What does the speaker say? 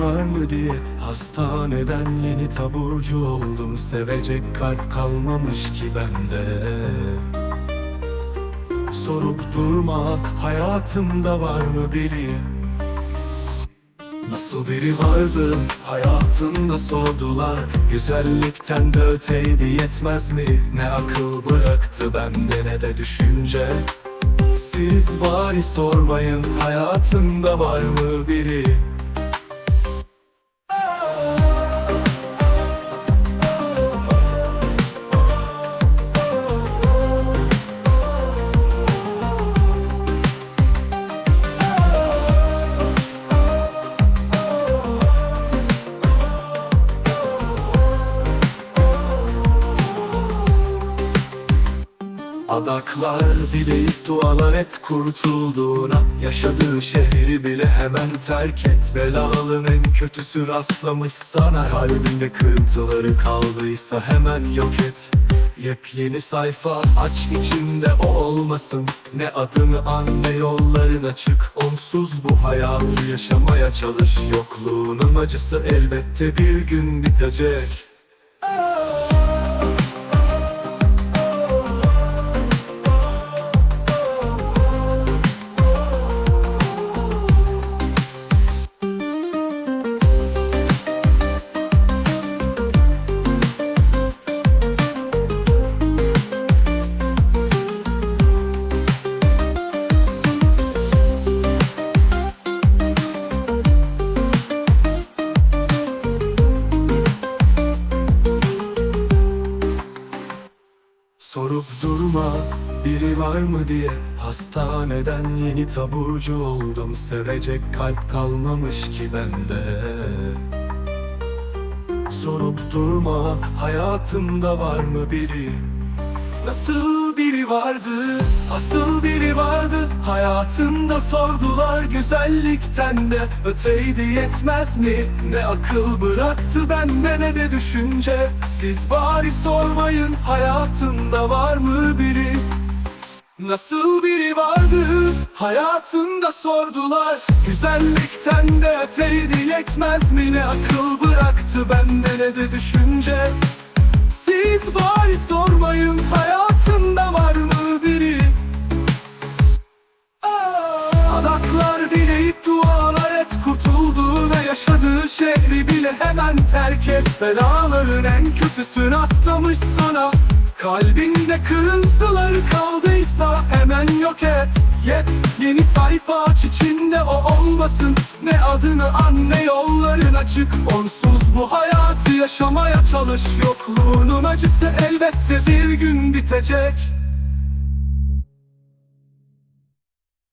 Var mı diye Hastaneden yeni taburcu oldum. Sevecek kalp kalmamış ki bende. Sorup durma hayatımda var mı biri? Nasıl biri vardı? Hayatımda sordular. Güzellikten de öteydi yetmez mi? Ne akıl bıraktı bende ne de düşünce Siz bari sormayın hayatında var mı biri Adaklar dileyip dualar et kurtulduğuna. Yaşadığı şehri bile hemen terk et. Belalın en kötüsü rastlamış sana. Kalbinde kırıntıları kaldıysa hemen yok et. Yepyeni sayfa aç içinde o olmasın. Ne adını an ne yolların açık Onsuz bu hayatı yaşamaya çalış. Yokluğunun acısı elbette bir gün bitecek Sorup durma biri var mı diye. Hastaneden yeni taburcu oldum. Sevecek kalp kalmamış ki bende. Sorup durma hayatımda var mı biri? Nasıl biri vardı, asıl Hayatımda sordular güzellikten de Öteydi yetmez mi? Ne akıl bıraktı bende ne de düşünce Siz bari sormayın hayatımda var mı biri? Nasıl biri vardı hayatında sordular Güzellikten de öteydi yetmez mi ne akıl bıraktı bende ne de düşünce şehri bile hemen terk et. Belaların en kötüsü rastlamış sana. Kalbinde kırıntıları kaldıysa hemen yok et. Yet yeni sayfa aç içinde o olmasın. Ne adını an ne yolların açık. Onsuz bu hayatı yaşamaya çalış. Yokluğunun acısı elbette bir gün bitecek